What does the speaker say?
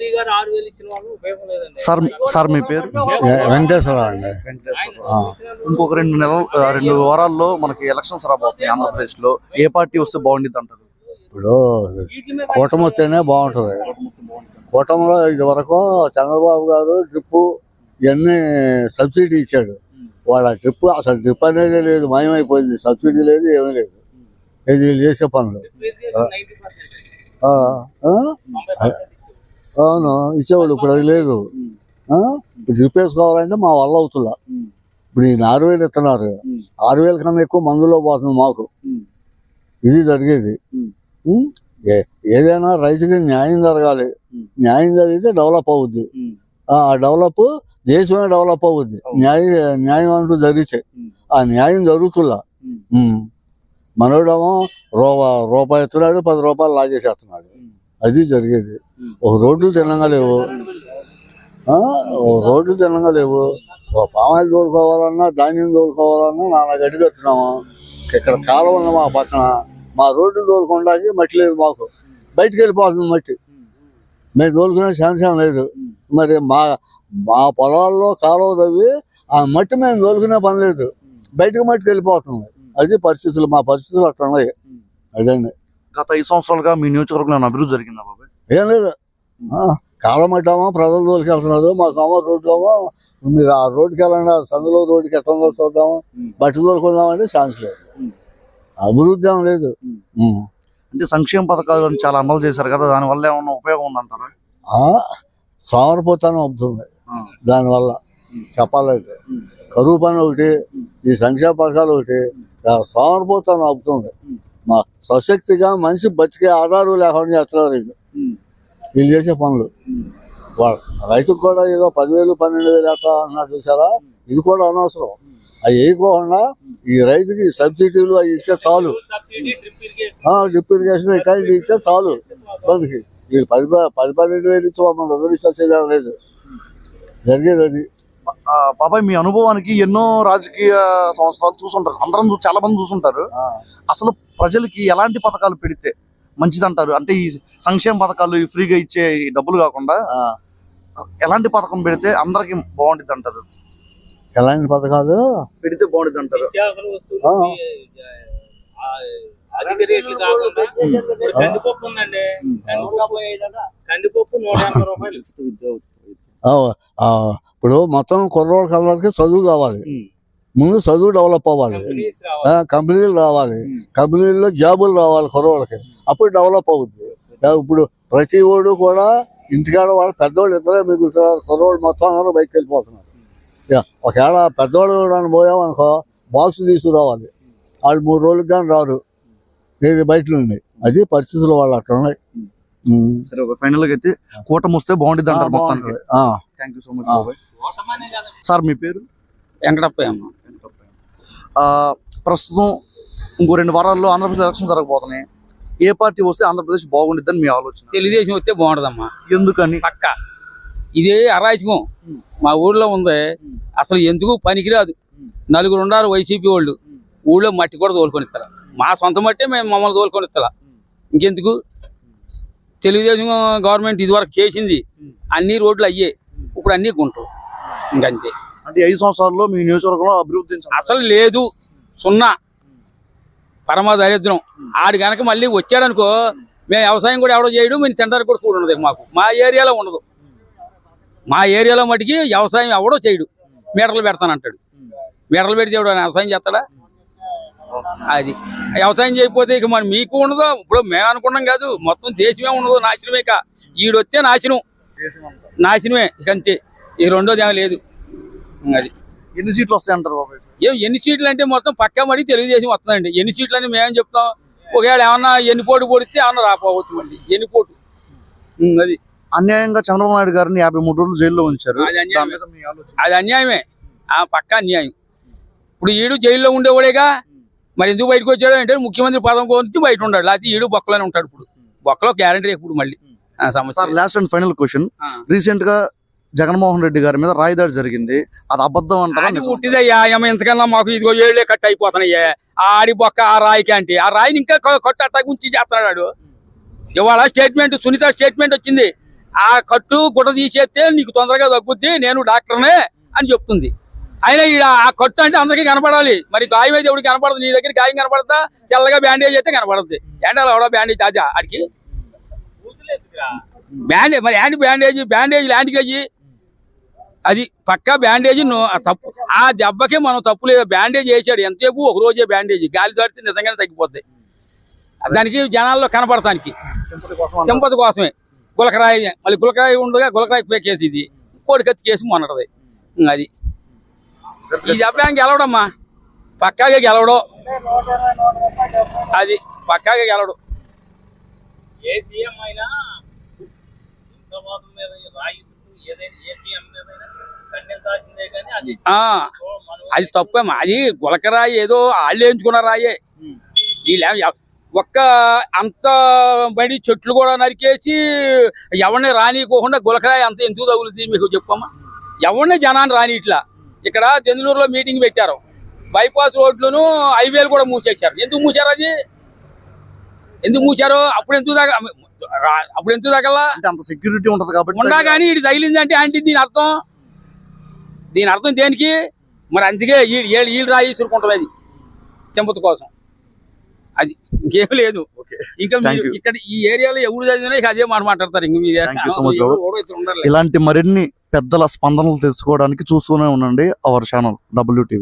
మోడీ గారు ఆరు వేలు ఇచ్చిన వాళ్ళు ఉపయోగం లేదండి. సార్ సార్ మీ పేరు? వెంకటేశ్వరరావు అండి. ఇంకొక రెండు నెలలు రెండు వారాల్లో మనకి ఎలక్షన్స్ రాబోతున్నాయి ఆంధ్రప్రదేశ్లో ఏ పార్టీ వస్తే బాగుండిద్ది అంటారు? ఇప్పుడు కూటమి వస్తేనే బాగుంటది. కూటమిలో ఇది వరకు చంద్రబాబు గారు డ్రిప్ ఇవన్నీ సబ్సిడీ ఇచ్చాడు. వాళ్ళ డ్రిప్ అసలు డ్రిప్ అనేది లేదు మాయమైపోయింది. సబ్సిడీ లేదు ఏమీ లేదు. ఇది వీళ్ళు చేసే పనులు? ఆ, ఆ? అవును ఇచ్చేవాళ్ళు ఇప్పుడు అది లేదు. ఆ? ఇప్పుడు డ్రిప్ వేసుకోవాలంటే మా వల్ల అవుతుందా ఇప్పుడు ఈ ఆరు వేలు ఇస్తున్నారు ఆరు వేల కన్నా ఎక్కువ మందులో పోతుంది మాకు. ఇది జరిగేది. ఏదైనా రైతుకి న్యాయం జరగాలి. న్యాయం జరిగితే డెవలప్ అవుద్ది. ఆ డెవలప్ దేశమే డెవలప్ అవుద్ది. న్యాయ న్యాయం అంటూ జరిగితే. ఆ న్యాయం జరుగుతులా ఉం. మనోడేమో రూపా రూపాయి ఎత్తున్నాడు పది రూపాయలు లాగేసేస్తున్నాడు. అది జరిగేది. ఒక రోడ్లు తినంగా లేవు. ఓ రోడ్లు తినంగా లేవు. ఓ పామాయిల్ తోలుకోవాలన్నా ధాన్యం తోలుకోవాలన్నా నాన్న గడ్డి కడుతున్నాము ఇక్కడ కాలం ఉంది మా పక్కన. మా రోడ్లు తోలుకోవడానికి మట్టి లేదు మాకు. బయటికి వెళ్ళిపోతుంది మట్టి. మేము తోలుకునే శాంక్షన్ లేదు. మరి మా మా పొలాల్లో కాలువ తవ్వి ఆ మట్టి మేము తోలుకునే పని లేదు. బయటకు మట్టికి వెళ్ళిపోతుంది. అది పరిస్థితులు మా పరిస్థితులు అట్లా ఉన్నాయి అదండి గత ఐదు సంవత్సరాలుగా మీ నియోజకవర్గంలో అభివృద్ధి జరిగిందా బాబాయ్? ఏం లేదు. ఆ, కాలం మట్టేమో ప్రజలు తోలుకెళ్తున్నారు మాకేమో రోడ్లేమో మీరు ఆ రోడ్డుకి వెళ్ళండి ఆ సందులో రోడ్డుకి ఎట్లా చూద్దాము బట్టి తోలుకుందామంటే ఛాన్స్ లేదు. అభివృద్ధి ఏం లేదు. అంటే సంక్షేమ పథకాలు చాలా అమలు చేశారు కదా దాని వల్ల ఏమన్నా ఉపయోగం ఉందంటారా? ఆ, సోమరిపోతానం అవుతుంది దానివల్ల చెప్పాలంటే కరువు పని ఒకటి ఈ సంక్షేమ పథకాలు ఒకటి సోమరిపోతానం అవుతుంది మా స్వశక్తిగా మనిషి బతికే ఆధారం లేకుండా చేస్తున్నారు వీళ్ళు. వీళ్ళు చేసే పనులు. వాళ్ళ రైతుకు కూడా ఏదో పదివేలు పన్నెండు వేలు వేస్తా అన్నట్టు చూసారా? ఇది కూడా అనవసరం. అవి వేయకోకుండా ఈ రైతుకి సబ్సిడీలు అవి ఇస్తే చాలు. డ్రిప్ ఇరిగేషన్ ఇట్లాంటివి ఇస్తే చాలు. మనకి వీళ్ళు పది పది పన్నెండు వేలు ఇచ్చి మమ్మల్ని వదిలిస్తే లేదు జరిగేది అది. బాబాయ్ మీ అనుభవానికి ఎన్నో రాజకీయ సంవత్సరాలు చూసుంటారు. అందరం చాలా మంది చూసుంటారు. అసలు ప్రజలకి ఎలాంటి పథకాలు పెడితే మంచిదంటారు? అంటే ఈ సంక్షేమ పథకాలు ఈ ఫ్రీగా ఇచ్చే ఈ డబ్బులు కాకుండా ఎలాంటి పథకం పెడితే అందరికి బాగుంటుంది అంటారు ఎలాంటి పథకాలు? పెడితే బాగుంటుంది అంటారు నిత్యావసర వస్తువులు ఆ, అధిక రేట్లు కాకుండా ఇప్పుడు కందిపప్పు ఉందండి. కందిపప్పు కందిపప్పు నూట ఎనభై రూపాయలు. ఆ, ఆ, ఇప్పుడు మొత్తం కుర్రోళ్ళకి అందరికి చదువు కావాలి. ముందు చదువు డెవలప్ అవ్వాలి. కంపెనీలు రావాలి. కంపెనీల్లో జాబులు రావాలి కుర్రోళ్ళకి అప్పుడు డెవలప్ అవుద్ది. ఆ, ఇప్పుడు ప్రతి ఓడు కూడా ఇంటికాడ వాళ్ళు పెద్దోళ్ళు ఇద్దరే మిగులుతున్నారు. కుర్రోళ్ళు మొత్తం అందరూ బయటకు వెళ్ళిపోతున్నారు. యా, ఒకవేళ పెద్దోళ్ళు కూడా పోయామనుకో బాక్స్ తీసుకురావాలి. వాళ్ళు మూడు రోజులకు కానీ రారు. ఏది బయట నుండి అది పరిస్థితులు వాళ్ళు అట్లా ఉన్నాయి. ఉమ్. సరే ఒక ఫైనల్గా అయితే కూటమి వస్తే బాగుంటుంది అంటారు మొత్తానికి. Thank you so much sir మీ పేరు? వెంకటప్ప అమ్మ. ప్రస్తుతం ఇంకో రెండు వారాల్లో ఆంధ్రప్రదేశ్ ఎలక్షన్ జరగబోతున్నాయి. ఏ పార్టీ వస్తే ఆంధ్రప్రదేశ్ బాగుండిద్దని మీ ఆలోచన? తెలుగుదేశం వస్తే బాగుంటదమ్మా ఎందుకని? పక్క. ఇదే అరాచకం. మా ఊర్లో ఉంది. అసలు ఎందుకు పనికిరాదు. నలుగురు ఉన్నారు వైసీపీ వాళ్ళు. ఊళ్ళో మట్టి కూడా తోలుకొని ఇస్తారు మా సొంత మట్టే మేము మమ్మల్ని తోలుకొని ఇస్తా ఇంకెందుకు? తెలుగుదేశం గవర్నమెంట్ ఇదివరకు చేసింది అన్ని రోడ్లు అయ్యే. ఇప్పుడు అన్ని గుంటలు. ఇంకంతే. అంటే ఐదు సంవత్సరాల్లో మీ నియోజకవర్గంలో అభివృద్ధి. అసలు లేదు. సున్నా. పరమ దరిద్రం. ఆడు గనక మళ్ళీ వచ్చాడనుకో మేము వ్యవసాయం కూడా ఎవడో చేయడు మేము తినడానికి కూడా కూడా ఉండదు మాకు. మా ఏరియాలో ఉండదు. మా ఏరియాలో మటుకి వ్యవసాయం ఎవడో చేయడు. మీటర్లు పెడతానంటాడు. మీటర్లు పెడితే ఎవడో వ్యవసాయం చేస్తాడా? అది. వ్యవసాయం చేయకపోతే ఇక మరి మీకు ఉండదు? ఇప్పుడు మేము అనుకున్నాం కాదు. మొత్తం దేశమే ఉండదు నాశనమే కా ఈడొస్తే నాశనం. నాశనమే. ఇక అంతే. ఈ రెండోది ఏమీ లేదు. అది. ఎన్ని సీట్లు వస్తాయి అంటారు బాబాయ్ ఏం ఎన్ని సీట్లు అంటే మొత్తం పక్కా మడి తెలుగుదేశం వస్తుందండి. ఎన్ని సీట్లు అని మేమేం చెప్తాం? ఒకవేళ ఏమన్నా ఎన్ని పోటు పొడిస్తే ఏమన్నా రాకపోవచ్చు మళ్ళీ. ఎన్ని పోటు. అది. అన్యాయంగా చంద్రబాబు నాయుడు గారిని యాభై మూడు రోజులు జైల్లో ఉంచారు. అది అన్యాయమే. ఆ పక్కా అన్యాయం. ఇప్పుడు ఈడు జైల్లో ఉండేవాడేగా? మరి ఎందుకు బయటకు వచ్చాడు అంటే ముఖ్యమంత్రి పదం గురించి బయట ఉన్నాడు లేకపోతే ఈడు బొక్కలోనే ఉంటాడు ఇప్పుడు. బొక్కలో గ్యారంటీ ఇప్పుడు మళ్ళీ. సమస్య లాస్ట్ అండ్ ఫైనల్ క్వశ్చన్. రీసెంట్గా జగన్మోహన్ రెడ్డి గారి మీద రాయిదాడి జరిగింది. అది అబద్ధం అంటారా? పుట్టిదయ్యా ఏమో ఇంతకన్నా మాకు ఇదిగో ఏళ్ళే కట్ అయిపోతున్నాయ్యా ఆ ఆడి బొక్క ఆ రాయికి అంటే ఆ రాయిని ఇంకా కొట్టి అట్టా చేస్తున్నాడు. వాడు. ఇవాళ స్టేట్మెంట్ సునీత స్టేట్మెంట్ వచ్చింది. ఆ కట్టు గుడ్డ తీసేస్తే నీకు తొందరగా తగ్గుద్ది నేను డాక్టర్నే అని చెప్తుంది. అయినా ఈడ ఆ కట్టు అంటే అందరికీ కనపడాలి. మరి గాయం అయితే ఎవరికి కనపడదు? నీ దగ్గర గాయం కనపడతా తెల్లగా బ్యాండేజ్ అయితే కనపడుద్ది. ఏంటాలి ఎవడో బ్యాండేజ్ అది ఆడికి? బ్యాండేజ్ మరి యాంటీ బ్యాండేజ్? బ్యాండేజ్ యాంటీకేజీ అది పక్కా బ్యాండేజ్ నో- ఆ తప్పు. ఆ దెబ్బకి మనం తప్పు లేదు. బ్యాండేజ్ వేసాడు. ఎంతసేపు ఒక రోజే బ్యాండేజ్. గాలి దాడితే నిజంగానే తగ్గిపోద్ది. దానికి జనాల్లో కనపడటానికి చెంపతి కోసమే గులకరాయి మళ్ళీ గులకరాయి ఉండగా గులకరాయి పే కేసు ఇది. కోడి కత్తి కేసు మొన్నటది. అది. ఈ దెబ్బ గెలవడమ్మా? పక్కాగా గెలవడం. అది పక్కాగా గెలవడం. ఏ సీఎం అయినా మీద రాయి ఏదైనా అది. మనం అది తప్పేమా అది గులకరాయి ఏదో వాళ్ళు వేయించుకున్న రాయే. వీళ్ళు ఒక్క అంత బడి చెట్లు కూడా నరికేసి ఎవరిని రానికోకుండా గులకరాయి అంత ఎందుకు తగులుతుంది మీకు చెప్పమ్మా? ఎవరిని జనాన్ని రాని ఇట్లా ఇక్కడ దెందులూరులో మీటింగ్ పెట్టారు. బైపాస్ రోడ్లను హైవేలు కూడా మూసేశారు. ఎందుకు మూసారు అది? ఎందుకు మూసారు? అప్పుడు ఎందుకు దాకా రా- అప్పుడు ఎందుకు తగలా? అంత సెక్యూరిటీ ఉంటది కాబట్టి ఉన్నా కానీ ఇది తగిలిందంటే అంటే దీని అర్థం? దీని అర్థం దేనికి? మరి అందుకే వీళ్ళు రాయి ఇసురుకుంటుంది అది. చెంపతి కోసం. అది ఇంకేం లేదు. ఇంకా మీరు. ఇక్కడ ఈ ఏరియాలో ఎవరు చదివినా ఇక అదే మాట మాట్లాడతారు. ఇంక మీరు. ఇలాంటి మరిన్ని పెద్దల స్పందనలు తెలుసుకోవడానికి చూస్తూనే ఉండండి. Our channel WTV